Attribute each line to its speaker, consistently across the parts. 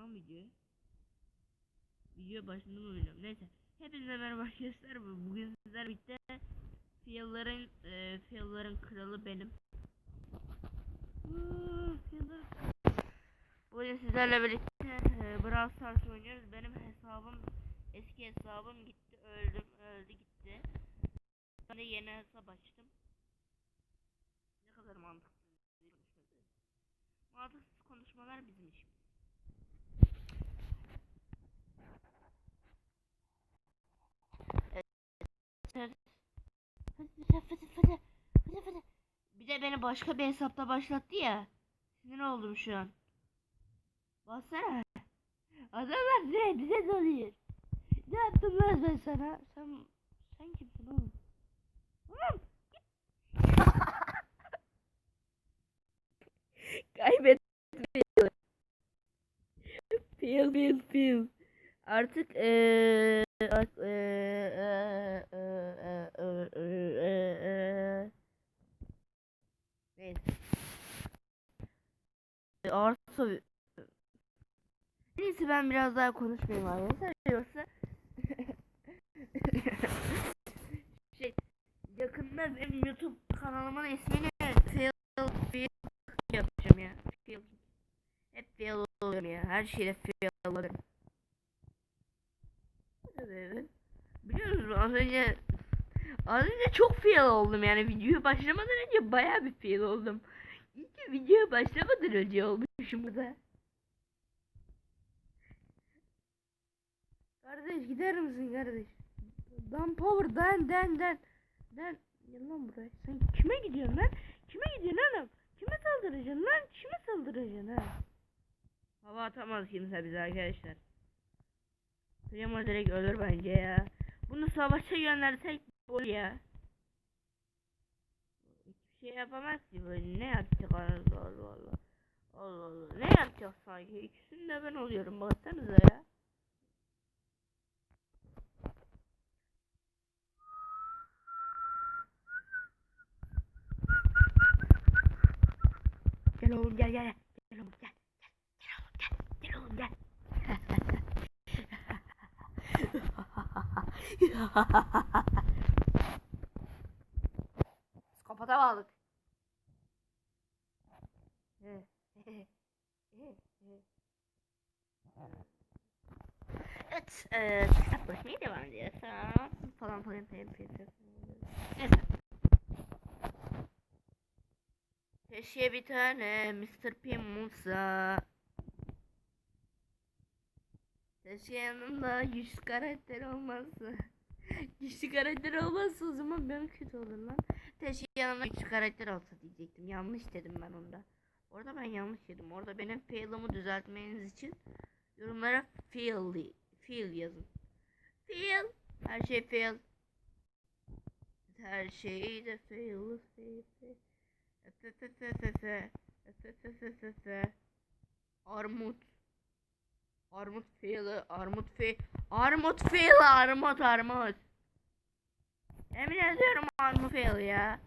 Speaker 1: lan videoyu. Video başında mı biliyorum. Neyse. Hepinize merhaba arkadaşlar. Bugün sizler birlikte Fiyalların e, Fiyalların kralı benim. Bugün sizlerle birlikte e, Brawl Stars oynuyoruz. Benim hesabım eski hesabım gitti. Öldüm. Öldü gitti. Ben de yeni hesap açtım. Ne kadar mantıklı. Mantıksız konuşmalar bizim işimiz. Evet. Hadi hadi hadi hadi hadi hadi. Bir de beni başka bir hesapta başlattı ya. Sinir oldum şu an. Bassana. Adamlar ne bize dalıyor. Ne yaptım ben sana? Sen sen kimsin oğlum? Oğlum. Kaybetmiyor. Feel feel feel. Artık eee artık, eee, Arsa Neyse ben biraz daha konuşmayayım arkadaşlar. Yoksa şey yakında benim YouTube kanalımın ismini Fail Fail yapacağım ya. Fail. Hep fail oluyorum ya. Her şeyde fail oluyorum. Evet. Biliyor musunuz az önce az önce çok fail oldum yani videoya başlamadan önce baya bir fail oldum. Videoya başlamadan önce olmuşum bu da. Kardeş gider misin kardeş? Dan power dan dan dan. Dan gel lan buraya. Sen kime gidiyorsun lan? Kime gidiyorsun oğlum? Kime saldıracaksın lan? Kime saldıracaksın ha? Hava atamaz kimse bize arkadaşlar. Primo direkt ölür bence ya. Bunu savaşa göndersek bu ya. Şey yapamaz ki böyle. Ne yapacak Allah Allah Allah. Allah. Ne yapacak sanki? İkisinde ben oluyorum. Baksanıza ya. Gel oğlum gel gel. Gel oğlum gel. Gel, gel oğlum gel. Gel oğlum gel. Bağladık. Evet, e, hesaplaşmaya devam ediyoruz. Falan falan falan falan. Neyse. Keşke bir tane Mr. Pim olsa. Keşke yanımda 100 karakter olmazsa. Güçlü karakter olmazsa o zaman ben kötü olur lan. Keşke yanımda güçlü karakter olsa diyecektim. Yanlış dedim ben onda. Orada ben yanlış dedim. Orada benim fail'ımı düzeltmeniz için yorumlara fail, fail yazın. Fail. Her şey fail. Her şey de fail. fail, fail. Efefefefefe. Armut. Armut fail'ı. Armut fail. Armut fail. Armut armut. Emin ediyorum armut fail ya.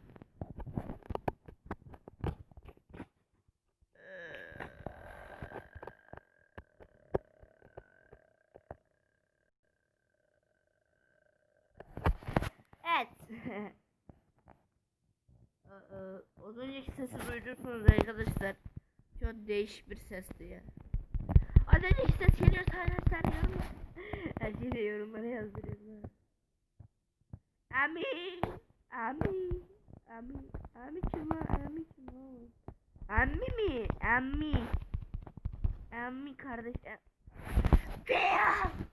Speaker 1: Evet. Az önceki sesi duydursunuz arkadaşlar. Çok değişik bir sesti ya. Az önceki ses geliyorsa arkadaşlar yorum. Her şeyi yorumlara yazdırıyorum. Ami. Ami. Ami. Ami kim? Ami kim? Ami mi? Ami. Ami kardeş. Beyaz.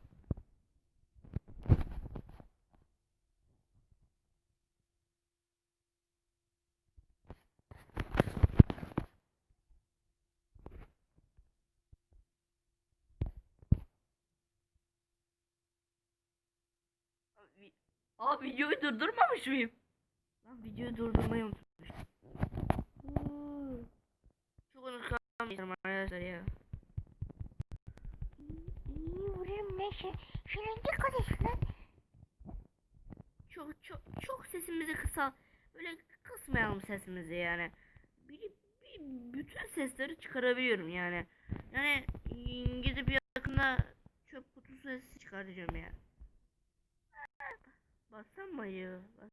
Speaker 1: Aa videoyu durdurmamış mıyım? Lan videoyu durdurmayı unutmuşum. Çok unutkanmışım arkadaşlar ya.
Speaker 2: İyi vururum ben şey. Kadar lan?
Speaker 1: Çok çok çok sesimizi kısal. Böyle kısmayalım sesimizi yani. Bir, bir bütün sesleri çıkarabiliyorum yani. Yani gidip sonra çöp kutusu sesi çıkaracağım ya. Bassam mı ya? Bas-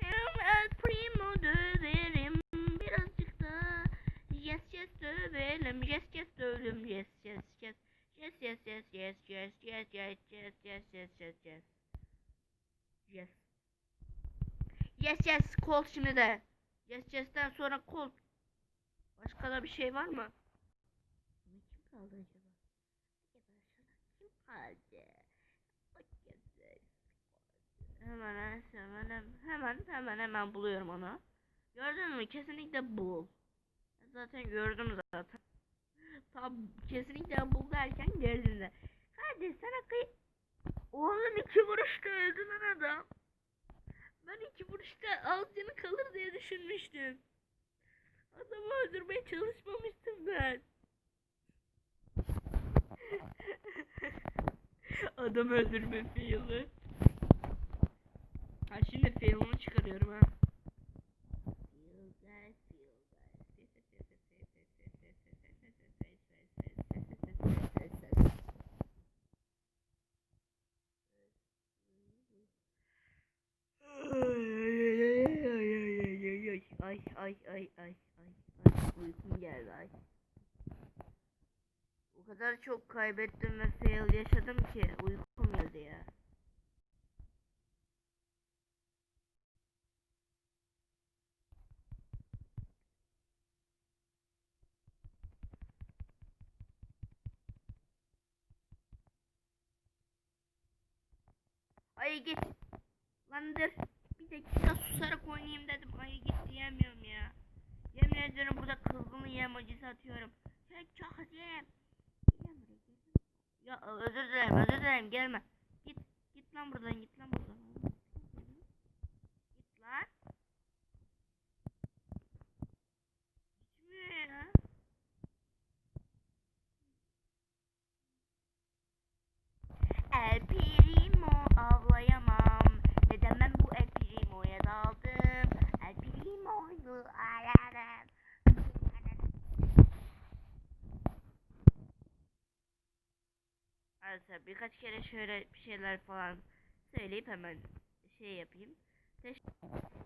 Speaker 1: Hem El Primo döverim birazcık da Yes yes dövelim yes yes dövelim yes yes yes Yes yes yes yes yes yes yes yes yes yes yes yes Yes Yes yes kol şimdi de Yes yes'ten sonra kol Başka da bir şey var mı? Kim kaldı? Acaba kaldı? Bak. Hemen hemen hemen hemen hemen buluyorum onu. Gördün mü? Kesinlikle bul. Zaten gördüm zaten. Tam kesinlikle bul derken gördün de. Kardeş sana kıy... Oğlum iki vuruşta öldü lan adam. Ben iki vuruşta az kalır diye düşünmüştüm. Adamı öldürmeye çalışmamıştım ben. Adam öldürme fail'i. Ha şimdi fail'ını çıkarıyorum ha. Ay ay ay ay ay ay uykum geldi ay. Kadar çok kaybettim ve fail yaşadım ki uykum geldi ya. Ay git. Lan dur. Bir dakika susarak oynayayım dedim. Ay git diyemiyorum ya. Yemin ederim burada kızgın yem acısı atıyorum. Sen çok acıyım. Ya özür dilerim özür dilerim gelme. Git git lan buradan git lan buradan. Git lan. Gitmiyor ya. El Primo avlayamam. Neden ben bu El Primo'ya daldım? El Primo'yu ararım. Arkadaşlar birkaç kere şöyle bir şeyler falan söyleyip hemen şey yapayım. Teş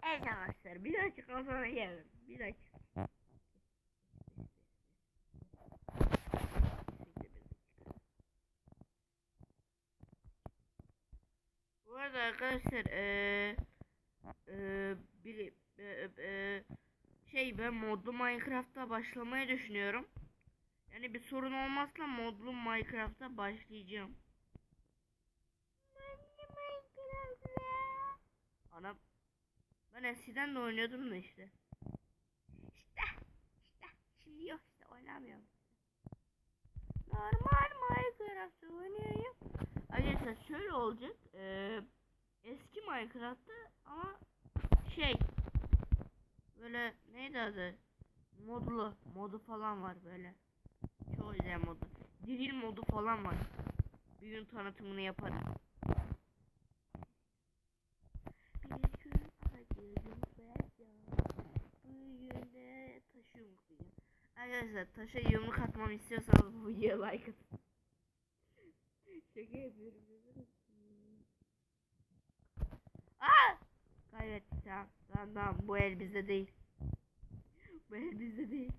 Speaker 1: evet arkadaşlar bir dakika sonra gelirim. Bir dakika. Bu arada arkadaşlar eee eee bir eee, eee, şey ben modlu Minecraft'a başlamayı düşünüyorum. Yani bir sorun olmazsa modlu Minecraft'a başlayacağım. Ana ben eskiden de oynuyordum da işte. İşte işte şimdi yok işte oynamıyorum. Normal Minecraft'ta oynuyorum. Arkadaşlar şöyle olacak. Eee eski Minecraft'ta ama şey böyle neydi adı? Modlu modu falan var böyle. Çok güzel modu. Diril modu falan var. Bir gün tanıtımını yaparım. Arkadaşlar taşa yumruk atmamı istiyorsanız bu videoya like atın. Şaka yapıyorum. Aa! Kaybettik tamam. Tamam tamam bu el bizde değil. Bu el bizde değil.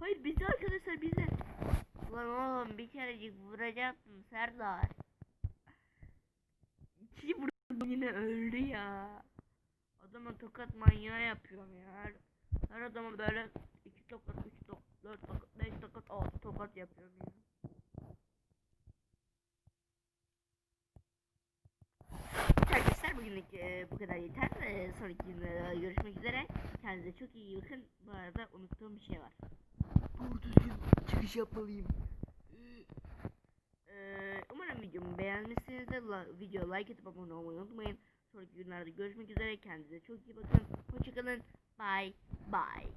Speaker 1: Hayır bizde arkadaşlar bizde. Ulan oğlum bir kerecik vuracaktım Serdar. İki vurdum yine öldü ya. Adama tokat manyağı yapıyorum ya. Her, her adama böyle iki tokat, üç tokat, dört tokat, beş tokat, altı tokat yapıyorum ya. Arkadaşlar bugünlük e, bu kadar yeter. E, sonraki günlerde görüşmek üzere. Kendinize çok iyi bakın. Bu arada unuttuğum bir şey var.
Speaker 3: Doğru düzgün çıkış yapmalıyım.
Speaker 1: Ee, umarım videomu beğenmişsinizdir. Video like atıp abone olmayı unutmayın. Sonraki günlerde görüşmek üzere. Kendinize çok iyi bakın. Hoşçakalın. Bye. Bye.